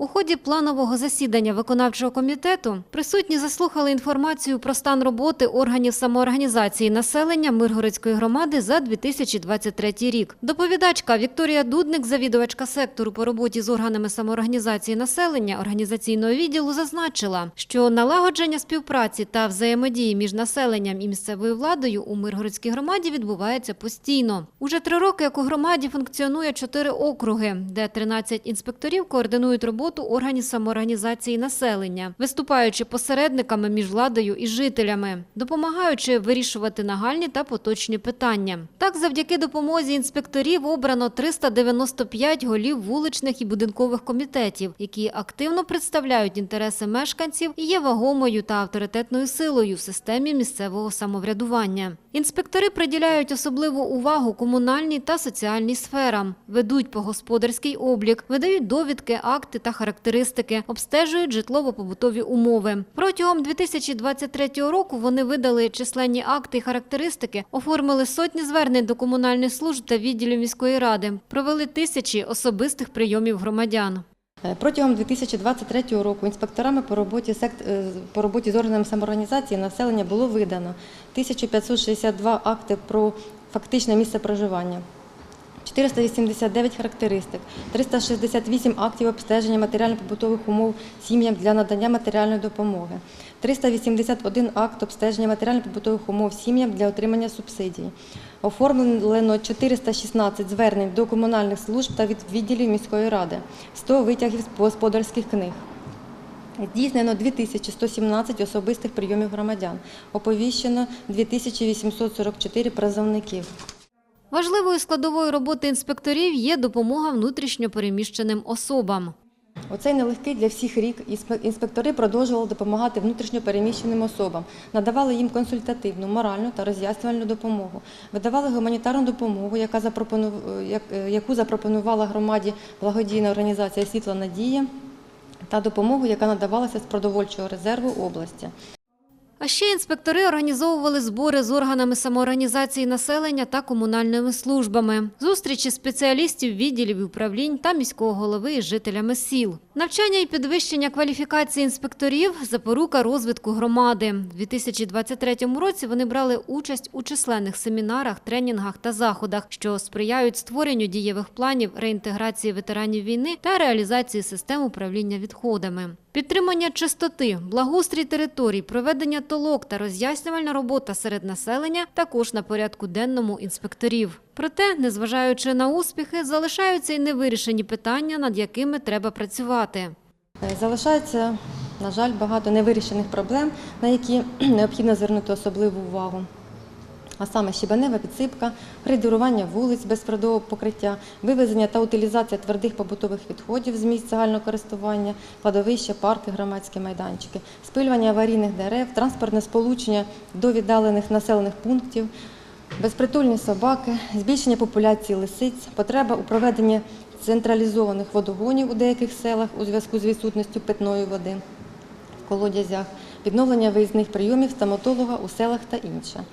У ході планового засідання виконавчого комітету присутні заслухали інформацію про стан роботи органів самоорганізації населення Миргородської громади за 2023 рік. Доповідачка Вікторія Дудник, завідувачка сектору по роботі з органами самоорганізації населення організаційного відділу, зазначила, що налагодження співпраці та взаємодії між населенням і місцевою владою у Миргородській громаді відбувається постійно. Уже три роки, як у громаді функціонує чотири округи, де 13 інспекторів координують роботу органів самоорганізації населення, виступаючи посередниками між владою і жителями, допомагаючи вирішувати нагальні та поточні питання. Так, завдяки допомозі інспекторів обрано 395 голів вуличних і будинкових комітетів, які активно представляють інтереси мешканців і є вагомою та авторитетною силою в системі місцевого самоврядування. Інспектори приділяють особливу увагу комунальній та соціальній сферам, ведуть по господарський облік, видають довідки, акти та характеристики, обстежують житлово-побутові умови. Протягом 2023 року вони видали численні акти і характеристики, оформили сотні звернень до комунальних служб та відділів міської ради, провели тисячі особистих прийомів громадян. Е, Протягом 2023 року інспекторами по роботі, сект- е, по роботі з органами самоорганізації населення було видано 1562 акти про фактичне місце проживання, 489 характеристик, 368 актів обстеження матеріально-побутових умов сім'ям для надання матеріальної допомоги, 381 акт обстеження матеріально-побутових умов сім'ям для отримання субсидій. Оформлено 416 звернень до комунальних служб та від відділів міської ради, 100 витягів з господарських книг. Здійснено 2117 особистих прийомів громадян. Оповіщено 2844 призовників. Важливою складовою роботи інспекторів є допомога внутрішньо переміщеним особам. Оцей нелегкий для всіх рік інспектори продовжували допомагати внутрішньо переміщеним особам, надавали їм консультативну, моральну та роз'яснювальну допомогу, видавали гуманітарну допомогу, е, яку запропонувала громаді благодійна організація Світла Надія, та допомогу, яка надавалася з продовольчого резерву області. А ще інспектори організовували збори з органами самоорганізації населення та комунальними службами, зустрічі спеціалістів відділів управлінь та міського голови із жителями сіл. Навчання і підвищення кваліфікації інспекторів – запорука розвитку громади. У 2023 році вони брали участь у численних семінарах, тренінгах та заходах, що сприяють створенню дієвих планів реінтеграції ветеранів війни та реалізації систем управління відходами. Підтримання чистоти, благоустрій територій, проведення толок та роз'яснювальна робота серед населення також на порядку денному інспекторів. Проте, незважаючи на успіхи, залишаються й невирішені питання, над якими треба працювати. Е, Залишається, на жаль, багато невирішених проблем, на які необхідно звернути особливу увагу. А саме щебенева підсипка, грейдерування вулиць без твердого покриття, вивезення та утилізація твердих побутових відходів з місць загального користування, кладовища, парки, громадські майданчики, спилювання аварійних дерев, транспортне сполучення до віддалених населених пунктів, безпритульні собаки, збільшення популяції лисиць, потреба у проведенні централізованих водогонів у деяких селах у зв'язку з відсутністю питної води в колодязях, відновлення виїзних прийомів стоматолога у селах та інше.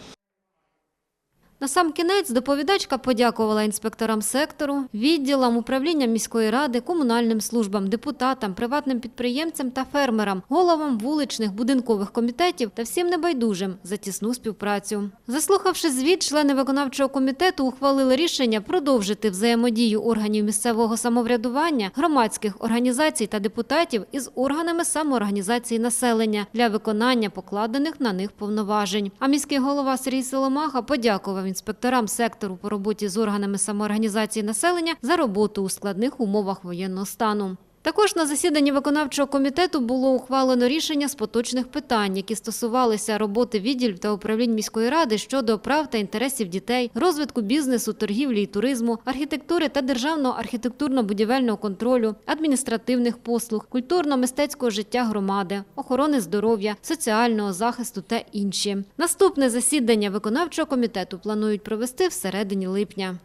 На сам кінець доповідачка подякувала інспекторам сектору, відділам, управлінням міської ради, комунальним службам, депутатам, приватним підприємцям та фермерам, головам вуличних будинкових комітетів та всім небайдужим за тісну співпрацю. Заслухавши звіт, члени виконавчого комітету ухвалили рішення продовжити взаємодію органів місцевого самоврядування, громадських організацій та депутатів із органами самоорганізації населення для виконання покладених на них повноважень. А міський голова Сергій Соломаха подякував інспекторам сектору по роботі з органами самоорганізації населення за роботу у складних умовах воєнного стану. Також на засіданні виконавчого комітету було ухвалено рішення з поточних питань, які стосувалися роботи відділів та управлінь міської ради щодо прав та інтересів дітей, розвитку бізнесу, торгівлі і туризму, архітектури та державного архітектурно-будівельного контролю, адміністративних послуг, культурно-мистецького життя громади, охорони здоров'я, соціального захисту та інші. Наступне засідання виконавчого комітету планують провести всередині липня.